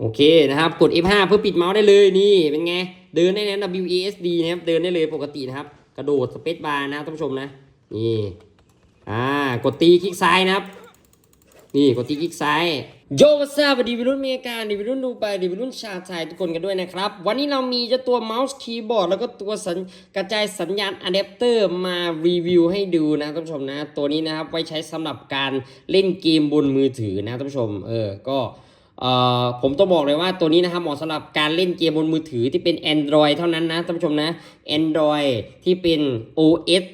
โอเคนะครับ กด F5 เพื่อปิดเมาส์ได้เลยนี่เป็นไง เดินได้นะ WASD นะครับ เดินได้เลยปกตินะครับ กระโดดสเปซบาร์นะครับท่านผู้ชมนะ นี่ อ่า กดตีคลิกซ้ายนะครับ นี่กดตีคลิกซ้าย โยวัสดีวัสดีวัยรุ่นเมกาดีวัยรุ่นดูไปดีวัยรุ่นชาไทยทุกคนกันด้วยนะครับ วันนี้เรามีเจ้าตัวเมาส์คีย์บอร์ดแล้วก็ตัวสัญกระจายสัญญาณอะแดปเตอร์มารีวิวให้ดูนะท่านผู้ชมนะ ตัวนี้นะครับไว้ใช้สำหรับการเล่นเกมบนมือถือนะท่านผู้ชม เออ ก็ ผมต้องบอกเลยว่าตัวนี้นะครับเหมาะสำหรับการเล่นเกมบนมือถือที่เป็น Android เท่านั้นนะท่านผู้ชมนะ Android ที่เป็น OS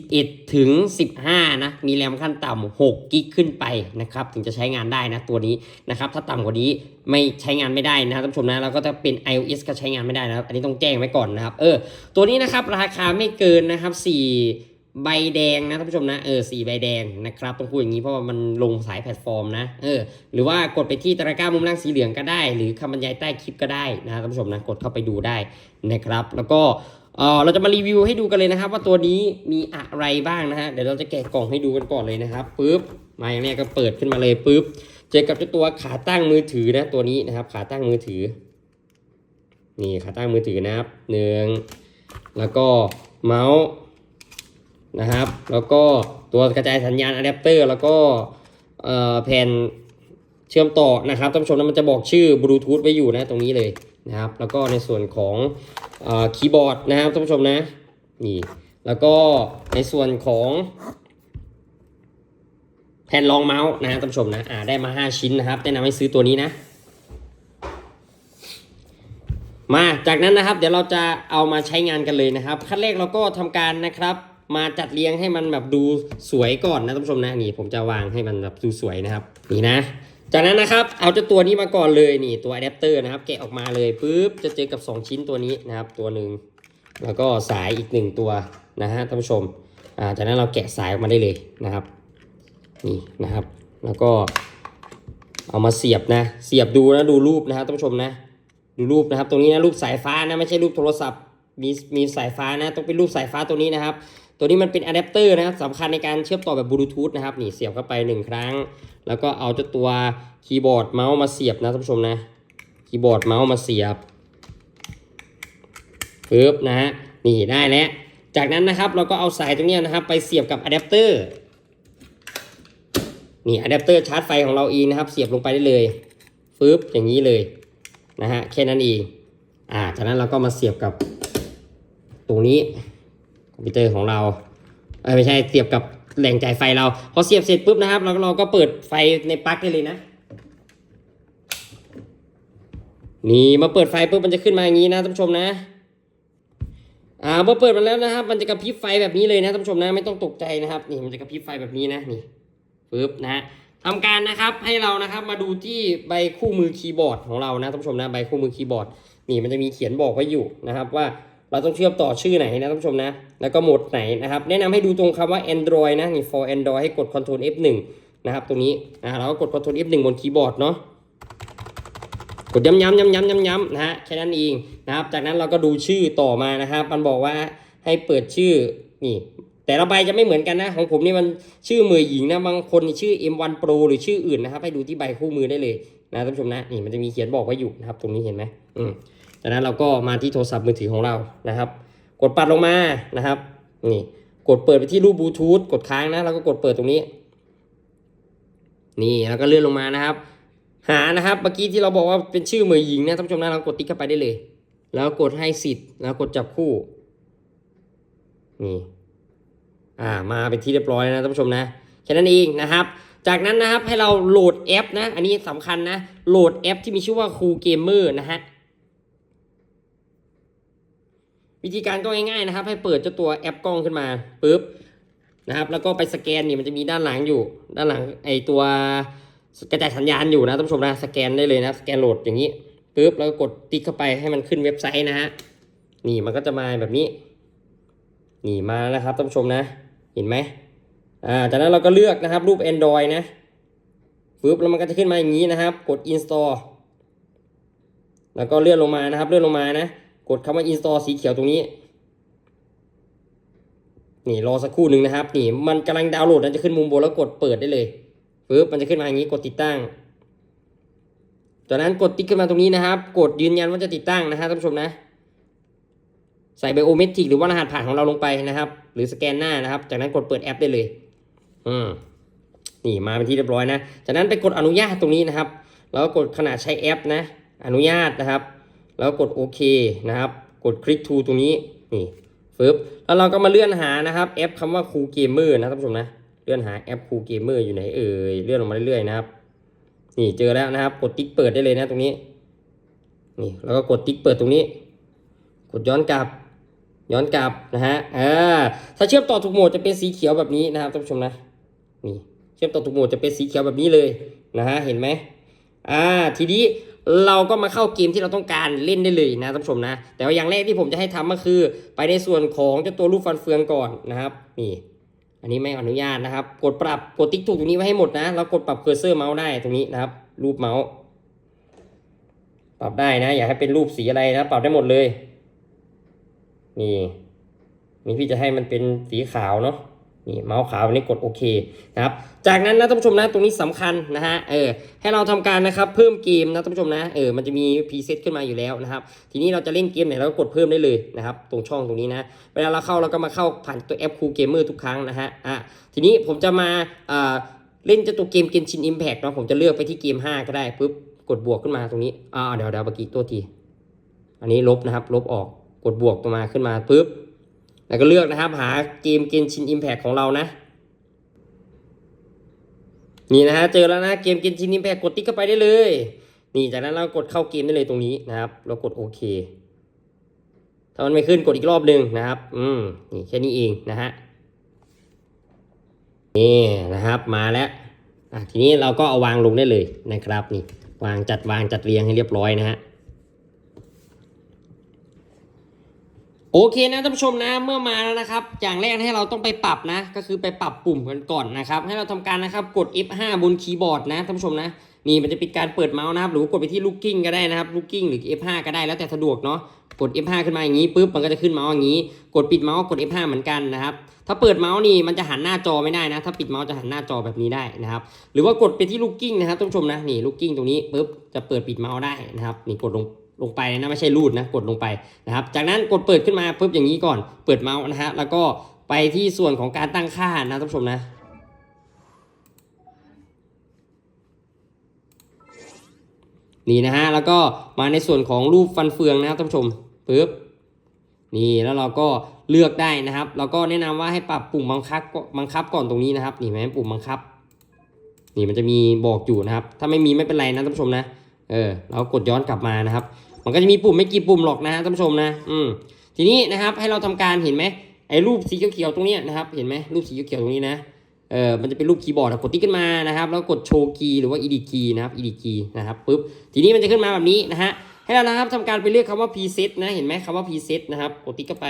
11 ถึง 15 นะ มีแรมขั้นต่ำ6กิกขึ้นไปนะครับ ถึงจะใช้งานได้นะตัวนี้นะครับ ถ้าต่ำกว่านี้ไม่ใช้งานไม่ได้นะท่านผู้ชมนะ แล้วก็ถ้าเป็น iOS ก็ใช้งานไม่ได้นะครับ อันนี้ต้องแจ้งไว้ก่อนนะครับ เออ ตัวนี้นะครับ ราคาไม่เกินนะครับ4 ใบแดงนะท่านผู้ชมนะเออสี่ใบแดงนะครับต้องพูดอย่างนี้เพราะว่ามันลงสายแพลตฟอร์มนะเออหรือว่ากดไปที่ตะกร้ามุมล่างสีเหลืองก็ได้ หรือคำบรรยายใต้คลิปก็ได้นะท่านผู้ชมนะกดเข้าไปดูได้นะครับ แล้วก็เออเราจะมารีวิวให้ดูกันเลยนะครับ ว่าตัวนี้มีอะไรบ้างนะฮะเดี๋ยวเราจะแกะกล่องให้ดูกันก่อนเลยนะครับปึ๊บมาอย่างแรกก็เปิดขึ้นมาเลยปึ๊บเจอกับเจ้าตัวขาตั้งมือถือนะตัวนี้นะครับ ขาตั้งมือถือ นี่ขาตั้งมือถือนะครับหนึ่งแล้วก็เมาส์ นะครับ แล้วก็ตัวกระจายสัญญาณอะแดปเตอร์แล้วก็แผ่นเชื่อมต่อนะครับท่านผู้ชมนะมันจะบอกชื่อบลูทูธไว้อยู่นะตรงนี้เลยนะครับ แล้วก็ในส่วนของอคีย์บอร์ดนะครับท่านผู้ชมนะนี่แล้วก็ในส่วนของแผ่นรองเมาส์นะท่านผู้ชมนะอ่าได้มา 5 ชิ้นนะครับแนะนำให้ซื้อตัวนี้นะมาจากนั้นนะครับเดี๋ยวเราจะเอามาใช้งานกันเลยนะครับขั้นแรกเราก็ทำการนะครับ มาจัดเรียงให้มันแบบดูสวยก่อนนะท่านผู้ชมนะนี่ผมจะวางให้มันแบบดูสวยนะครับนี่นะ จากนั้นนะครับเอาเจ้าตัวนี้มาก่อนเลยนี่ตัวอะแดปเตอร์นะครับแกะออกมาเลยปุ๊บจะเจอกับ 2 ชิ้นตัวนี้นะครับตัวหนึ่งแล้วก็สายอีกหนึ่งตัวนะฮะท่านผู้ชมอ่าจากนั้นเราแกะสายออกมาได้เลยนะครับนี่นะครับ แล้วก็เอามาเสียบนะ เสียบดูนะดูรูปนะครับท่านผู้ชมนะ ดูรูปนะครับ ตรงนี้นะรูปสายฟ้านะไม่ใช่รูปโทรศัพท์มีมีสายฟ้านะต้องเป็นรูปสายฟ้าตัวนี้นะครับ ตัวนี้มันเป็นอะแดปเตอร์นะครับสำคัญในการเชื่อมต่อแบบบลูทูธนะครับนี่เสียบเข้าไปหนึ่งครั้ง แล้วก็เอาเจ้าตัวคีย์บอร์ดเมาส์มาเสียบนะท่านผู้ชมนะคีย์บอร์ดเมาส์มาเสียบปึ๊บนะฮะนี่ได้แล้ว จากนั้นนะครับเราก็เอาสายตรงนี้นะครับ ไปเสียบกับอะแดปเตอร์นี่อะแดปเตอร์ชาร์จไฟของเราเองนะครับ เสียบลงไปได้เลยปึ๊บอย่างนี้เลยนะฮะแค่นั้นเองอ่าจากนั้นเราก็มาเสียบกับตรงนี้ อมพิวเตอร์ของเราไม่ใช่เสียบกับแหล่งจ่ายไฟเรา พอเสียบเสร็จปุ๊บนะครับเราเราก็เปิดไฟในปลั๊กได้เลยนะ นี่มาเปิดไฟปุ๊บมันจะขึ้นมาอย่างนี้นะท่านผู้ชมนะอ่าเมื่อเปิดมาแล้วนะครับ มันจะกระพริบไฟแบบนี้เลยนะท่านผู้ชมนะไม่ต้องตกใจนะครับ นี่มันจะกระพริบไฟแบบนี้นะนี่ปึ๊บนะฮะทำการนะครับให้เรานะครับมาดูที่ใบคู่มือคีย์บอร์ดของเรานะท่านผู้ชมนะใบคู่มือคีย์บอร์ดนี่มันจะมีเขียนบอกไว้อยู่นะครับว่า เราต้องเชื่อมต่อชื่อไหนนะท่านผู้ชมนะ แล้วก็โหมดไหนนะครับ แนะนำให้ดูตรงคำว่า Android นะนี่ for Android ให้กด Ctrl F1 นะครับตรงนี้นะเราก็กด Ctrl F1 บนคีย์บอร์ดเนาะกดย้ำย้ำย้ำย้ำย้ำย้ำนะฮะแค่นั้นเองนะครับ จากนั้นเราก็ดูชื่อต่อมานะครับ มันบอกว่าให้เปิดชื่อนี่ แต่ละใบจะไม่เหมือนกันนะ ของผมนี่มันชื่อมือหญิงนะบางคนชื่อ M1 Pro หรือชื่ออื่นนะครับ ให้ดูที่ใบคู่มือได้เลยนะท่านผู้ชมนะนี่มันจะมีเขียนบอกไว้อยู่นะครับ ตรงนี้เห็นไหมอืม จากนั้นเราก็มาที่โทรศัพท์มือถือของเรานะครับ กดปัดลงมานะครับนี่กดเปิดไปที่รูปบลูทูธกดค้างนะแล้วก็กดเปิดตรงนี้ นี่แล้วก็เลื่อนลงมานะครับ หานะครับเมื่อกี้ที่เราบอกว่าเป็นชื่อมือหญิงนะท่านผู้ชมนะเรากดติ๊กเข้าไปได้เลย แล้วกดให้สิทธิ์แล้วกดจับคู่นี่อ่ามาเป็นที่เรียบร้อยนะท่านผู้ชมนะแค่นั้นเองนะครับ จากนั้นนะครับให้เราโหลดแอปนะ อันนี้สำคัญนะโหลดแอปที่มีชื่อว่า Cool Gamer นะฮะ วิธีการก็ง่ายๆนะครับ ให้เปิดเจ้าตัวแอปกล้องขึ้นมาปุ๊บนะครับ แล้วก็ไปสแกนนี่มันจะมีด้านหลังอยู่ ด้านหลังไอตัวกระจายสัญญาณอยู่นะท่านผู้ชมนะสแกนได้เลยนะสแกนโหลดอย่างนี้ปุ๊บแล้วก็กดติ๊กเข้าไปให้มันขึ้นเว็บไซต์นะฮะนี่มันก็จะมาแบบนี้ นี่มาแล้วนะครับท่านผู้ชมนะ เห็นไหมอ่าจากนั้นเราก็เลือกนะครับรูป Android นะปึ๊บแล้วมันก็จะขึ้นมาอย่างนี้นะครับ กด install แล้วก็เลื่อนลงมานะครับ เลื่อนลงมานะ กดคำว่า install สีเขียวตรงนี้ นี่รอสักครู่หนึ่งนะครับ นี่มันกำลังดาวน์โหลดนะจะขึ้นมุมบนแล้วกดเปิดได้เลยปึ๊บมันจะขึ้นมาอย่างนี้กดติดตั้ง จากนั้นกดติ๊กขึ้นมาตรงนี้นะครับ กดยืนยันว่าจะติดตั้งนะฮะท่านผู้ชมนะใส่ไบโอเมตริกหรือว่ารหัสผ่านของเราลงไปนะครับ หรือสแกนหน้านะครับ จากนั้นกดเปิดแอปได้เลย อืมนี่มาเป็นที่เรียบร้อยนะ จากนั้นไปกดอนุญาตตรงนี้นะครับ แล้วก็กดขนาดใช้แอปนะ อนุญาตนะครับ แล้วกดโอเคนะครับ กดคลิกทูตรงนี้นี่ฟึบแล้วเราก็มาเลื่อนหานะครับแอปคำว่าคูเกมเมอร์นะท่านผู้ชมนะเลื่อนหาแอปคูเกมเมอร์อยู่ไหนเอ่ยเลื่อนลงมาเรื่อยๆนะครับนี่เจอแล้วนะครับ กดติ๊กเปิดได้เลยนะตรงนี้นี่แล้วก็กดติ๊กเปิดตรงนี้ กดย้อนกลับ ย้อนกลับนะฮะอ่าถ้าเชื่อมต่อถูกโหมดจะเป็นสีเขียวแบบนี้นะครับท่านผู้ชมนะนี่เชื่อมต่อถูกโหมดจะเป็นสีเขียวแบบนี้เลยนะฮะเห็นไหมอ่าทีนี้ เราก็มาเข้าเกมที่เราต้องการเล่นได้เลยนะท่านผู้ชมนะ แต่ว่าอย่างแรกที่ผมจะให้ทำก็คือ ไปในส่วนของเจ้าตัวรูปฟันเฟืองก่อนนะครับนี่อันนี้ไม่อนุญาตนะครับ กดปรับกดติ๊กถูกตรงนี้ไว้ให้หมดนะแล้วกดปรับเคอร์เซอร์เมาส์ได้ตรงนี้นะครับ รูปเมาส์ปรับได้นะ อยากให้เป็นรูปสีอะไรนะปรับได้หมดเลย นี่นี่พี่จะให้มันเป็นสีขาวเนาะ นี่เมาส์ขาวอันนี้กดโอเคนะครับ จากนั้นนะท่านผู้ชมนะตรงนี้สำคัญนะฮะเออให้เราทำการนะครับเพิ่มเกมนะท่านผู้ชมนะเออมันจะมีพรีเซตขึ้นมาอยู่แล้วนะครับ ทีนี้เราจะเล่นเกมไหนเราก็กดเพิ่มได้เลยนะครับ ตรงช่องตรงนี้นะเวลาเราเข้าเราก็มาเข้าผ่านตัวแอปคูเกมเมอร์ทุกครั้งนะฮะอะทีนี้ผมจะมาอ่าเล่นจ้าตัวเกมเกนชินอิมแพกเนาะผมจะเลือกไปที่เกม 5 ก็ได้ปุ๊บกดบวกขึ้นมาตรงนี้อ่าเดี๋ยวเดี๋ยวเมื่อกี้ตัวทีอันนี้ลบนะครับ ลบออกกดบวกตัวมาขึ้นมาปุ๊บ แล้วก็เลือกนะครับ หาเกมเกนชินอิมแพกของเรานะ นี่นะฮะเจอแล้วนะเกมเกนชินอิมแพกกดติ๊กเข้าไปได้เลย นี่จากนั้นเรากดเข้าเกมได้เลยตรงนี้นะครับ เรากดโอเคถ้ามันไม่ขึ้นกดอีกรอบหนึ่งนะครับ อืมนี่แค่นี้เองนะฮะนี่นะครับมาแล้วอะทีนี้เราก็เอาวางลงได้เลยนะครับนี่วางจัดวางจัดเรียงให้เรียบร้อยนะฮะ โอเคนะท่านผู้ชมนะเมื่อมาแล้วนะครับ อย่างแรกให้เราต้องไปปรับนะ ก็คือไปปรับปุ่มกันก่อนนะครับ ให้เราทำการนะครับกด F5 บนคีย์บอร์ดนะท่านผู้ชมนะนี่มันจะเป็นการเปิดเมาส์นะครับหรือกดไปที่ลูกกิ้งก็ได้นะครับลูกกิ้งหรือ F5 ก็ได้แล้วแต่สะดวกเนาะกด F5 ขึ้นมาอย่างนี้ปุ๊บมันก็จะขึ้นเมาส์อย่างนี้ กดปิดเมาส์กด F5 เหมือนกันนะครับถ้าเปิดเมาส์นี่มันจะหันหน้าจอไม่ได้นะ ถ้าปิดเมาส์จะหันหน้าจอแบบนี้ได้นะครับหรือว่ากดไปที่ลูกกิ้งนะครับท่านผู้ชมนะนี่ลูกกิ้งตรงนี้ปุ๊บจะเปิดปิดเมาส์ได้นะครับนี่กดลง ลงไปนะไม่ใช่รูดนะกดลงไปนะครับ จากนั้นกดเปิดขึ้นมาปุ๊บอย่างนี้ก่อนเปิดเมาส์นะฮะแล้วก็ไปที่ส่วนของการตั้งค่านะท่านผู้ชมนะนี่นะฮะแล้วก็มาในส่วนของรูปฟันเฟืองนะครับท่านผู้ชมปุ๊บนี่แล้วเราก็เลือกได้นะครับเราก็แนะนำว่าให้ปรับปุ่มบังคับบังคับก่อนตรงนี้นะครับนี่ไหมปุ่มบังคับ นี่มันจะมีบอกอยู่นะครับ ถ้าไม่มีไม่เป็นไรนะท่านผู้ชมนะเออเรากดย้อนกลับมานะครับ มันก็จะมีปุ่มไม่กี่ปุ่มหรอกนะฮะท่านผู้ชมนะ อืมทีนี้นะครับให้เราทำการเห็นไหมไอ้รูปสีเขียวๆตรงนี้นะครับ เห็นไหมรูปสีเขียวๆตรงนี้นะเออมันจะเป็นรูปคีย์บอร์ดกดติ๊กขึ้นมานะครับ แล้วกดโชว์คีย์หรือว่า edit key นะครับ edit key นะครับปุ๊บทีนี้มันจะขึ้นมาแบบนี้นะฮะให้เรานะครับทำการไปเลือกคำว่า preset นะเห็นไหมคำว่า preset นะครับกดติ๊กเข้าไป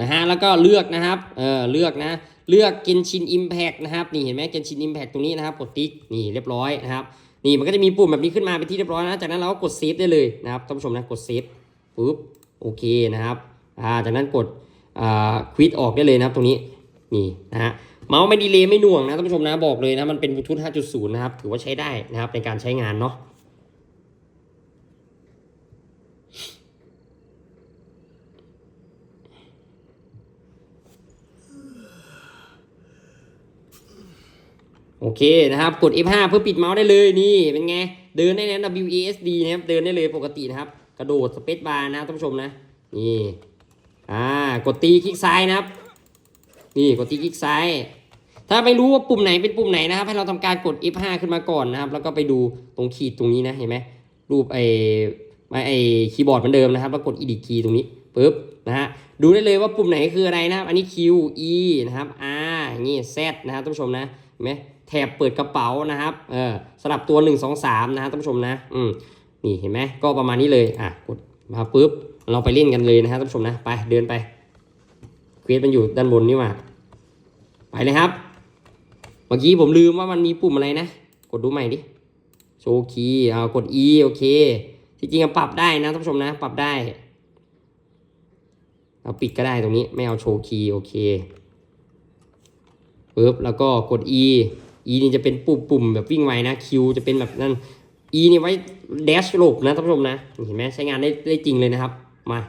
นะฮะแล้วก็เลือกนะครับเออเลือกนะเลือกเกนชินอิมแพกนะครับนี่เห็นไหมเกนชินอิมแพกตรงนี้นะครับกดติ๊กนี่เรียบร้อยนะครับนี่มันก็จะมีปุ่มแบบนี้ขึ้นมาเป็นที่เรียบร้อยนะจากนั้นเราก็กดเซฟได้เลยนะครับท่านผู้ชมนะกดเซฟปุ๊บโอเคนะครับอ่าจากนั้นกดอ่าควิดออกได้เลยนะครับตรงนี้นี่นะฮะเมาส์ไม่ดีเลย์ไม่หน่วงนะท่านผู้ชมนะบอกเลยนะมันเป็นบลูทูธ5.0 นะครับถือว่าใช้ได้นะครับในการใช้งานเนาะ โอเคนะครับ กด F5 เพื่อปิดเมาส์ได้เลยนี่เป็นไง เดินได้นะ WASD นะครับ เดินได้เลยปกตินะครับ กระโดดสเปซบาร์นะท่านผู้ชมนะ นี่ อ่า กดตีคลิกซ้ายนะครับ นี่กดตีคลิกซ้าย ถ้าไม่รู้ว่าปุ่มไหนเป็นปุ่มไหนนะครับ ให้เราทำการกด F5 ขึ้นมาก่อนนะครับ แล้วก็ไปดูตรงขีดตรงนี้นะ เห็นไหมรูปไอ้ไอ้คีย์บอร์ดเหมือนเดิมนะครับ แล้วกด edit key ตรงนี้ปุ๊บนะฮะดูได้เลยว่าปุ่มไหนคืออะไรนะครับ อันนี้ Q E นะครับ R อย่างงี้ Z นะครับท่านผู้ชมนะ ไหมแถบเปิดกระเป๋านะครับเออสลับตัว 1 2 3 นะครับท่านผู้ชมนะอืมนี่เห็นไหมก็ประมาณนี้เลยอะกดมาปุ๊บเราไปเล่นกันเลยนะครับท่านผู้ชมนะไปเดินไปเควสมันอยู่ด้านบนนี่หว่าไปเลยครับ เมื่อกี้ผมลืมว่ามันมีปุ่มอะไรนะ กดดูใหม่ดิโชว์คีย์อ่ากด E โอเคที่จริงปรับได้นะท่านผู้ชมนะ ปรับได้เราปิดก็ได้ตรงนี้ไม่เอาโชว์คีย์โอเค ปึ๊บแล้วก็กด E E นี่จะเป็นปุ่มปุ่มแบบวิ่งไวนะ Q จะเป็นแบบนั้น E นี่ไว้แดชหลบนะท่านผู้ชมนะเห็นไหมใช้งานได้ได้จริงเลยนะครับ มา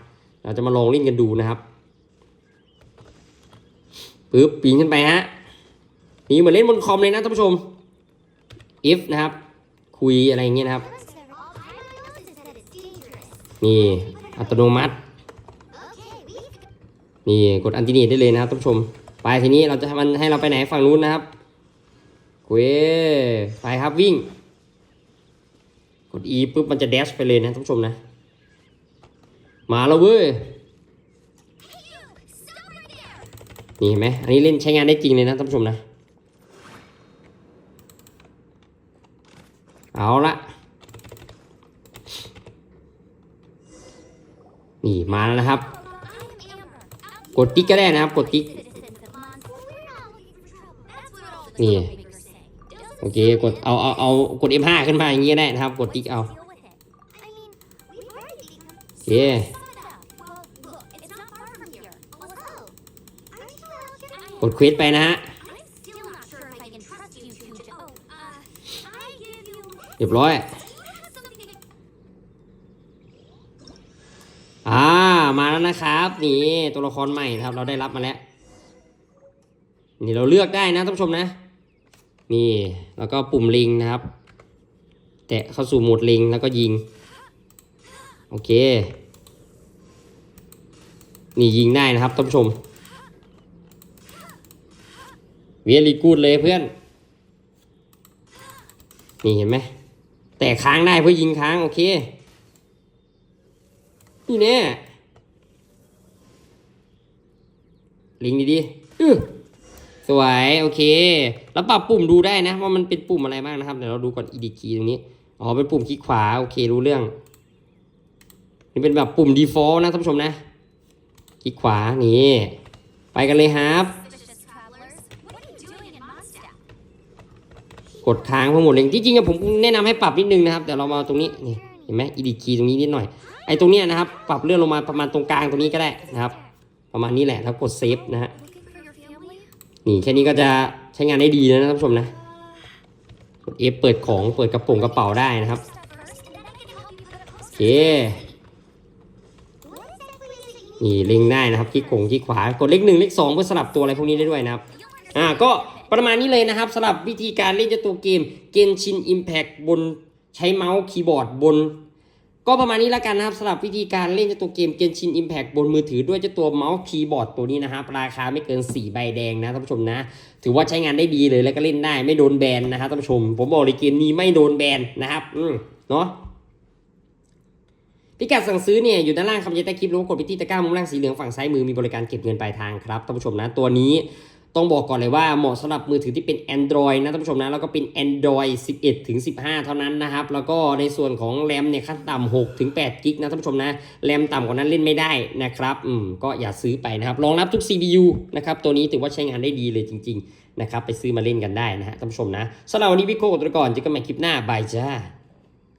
เราจะมาลองเล่นกันดูนะครับปึ๊บปีนขึ้นไปฮะนี่เหมือนเล่นบนคอมเลยนะท่านผู้ชม if นะครับ คุยอะไรอย่างเงี้ยนะครับ นี่อัตโนมัติ นี่กดอันติเนตได้เลยนะครับท่านผู้ชม ไปทีนี้เราจะทำมันให้เราไปไหนฝั่งนู้นนะครับเว้ไปครับวิ่ง กด E ปุ๊บมันจะแดชไปเลยนะท่านผู้ชมนะ มาแล้วเว้ย นี่เห็นไหมอันนี้เล่นใช้งานได้จริงเลยนะท่านผู้ชมนะ เอาละนี่มาแล้วนะครับ กดติ๊กก็ได้นะครับ กดติ๊ก นี่โอเคกดเอาเอาเอากด F5 ขึ้นมาอย่างงี้ได้นะครับ กดติ๊กเอาโอเคกดควสไปนะฮะเรียบร้อยอ่ามาแล้วนะครับ นี่ตัวละครใหม่ครับ เราได้รับมาแล้ว นี่เราเลือกได้นะท่านผู้ชมนะ นี่แล้วก็ปุ่มลิงนะครับ แตะเข้าสู่โหมดลิงแล้วก็ยิง โอเค นี่ยิงได้นะครับท่านผู้ชมเวียรีกูดเลยเพื่อน นี่เห็นไหมแต่ค้างได้เพื่อยิงค้าง โอเค นี่แน่ลิงดีๆอื้อ สวยโอเค แล้วปรับปุ่มดูได้นะ ว่ามันเป็นปุ่มอะไรบ้างนะครับเดี๋ยวเราดูก่อนอีดีกีตรงนี้อ๋อเป็นปุ่มคลิกขวาโอเครู้เรื่อง นี่เป็นแบบปุ่ม default นะท่านผู้ชมนะคลิกขวานี่ไปกันเลยครับกดค้างเพื่อหมดเลยจริงๆอะผมแนะนำให้ปรับนิดนึงนะครับแต่เรามาตรงนี้นี่เห็นไหมอีดีกีตรงนี้นิดหน่อยไอ้ตรงเนี้ยนะครับ ปรับเลื่อนลงมาประมาณตรงกลางตรงนี้ก็ได้นะครับ ประมาณนี้แหละแล้วกดเซฟนะฮะ นี่แค่นี้ก็จะใช้งานได้ดีแล้วนะท่านผู้ชมนะกด F เปิดของเปิดกระโปรงกระเป๋าได้นะครับโอเคนี่เล็งได้นะครับคลิกขงคลิกขวากดเลขหนึ่งเลขสองเพื่อสลับตัวอะไรพวกนี้ได้ด้วยนะครับอ่าก็ประมาณนี้เลยนะครับสำหรับวิธีการเล่นเจ้าตัวเกม Genshin Impact บนใช้เมาส์คีย์บอร์ดบน ก็ประมาณนี้แล้วกันนะครับสำหรับวิธีการเล่นเจ้าตัวเกม Genshin Impact บนมือถือด้วยเจ้าตัวเมาส์คีย์บอร์ดตัวนี้นะครับราคาไม่เกิน 4 ใบแดงนะท่านผู้ชมนะ ถือว่าใช้งานได้ดีเลยแล้วก็เล่นได้ไม่โดนแบนนะครับท่านผู้ชม ผมบอกเลยเกมนี้ไม่โดนแบนนะครับ อืมเนาะพิกัดสั่งซื้อเนี่ยอยู่ด้านล่างคำยันใต้คลิปรือว่ากดไปที่ตะกร้ามุมล่างสีเหลืองฝั่งซ้ายมือมีบริการเก็บเงินปลายทางครับท่านผู้ชมนะตัวนี้ ต้องบอกก่อนเลยว่าเหมาะสำหรับมือถือที่เป็น Android นะท่านผู้ชมนะ แล้วก็เป็น Android 11 ถึง 15 เท่านั้นนะครับ แล้วก็ในส่วนของแรมเนี่ยขั้นต่ำ6ถึง8กิกนะท่านผู้ชมนะแรมต่ำกว่านั้นเล่นไม่ได้นะครับอืมก็อย่าซื้อไปนะครับรองรับทุก CPU นะครับตัวนี้ถือว่าใช้งานได้ดีเลยจริง ๆ นะครับ ไปซื้อมาเล่นกันได้นะฮะท่านผู้ชมนะสำหรับวันนี้พี่โก้ตัวก่อนเจอกันใหม่คลิปหน้าบายจ้า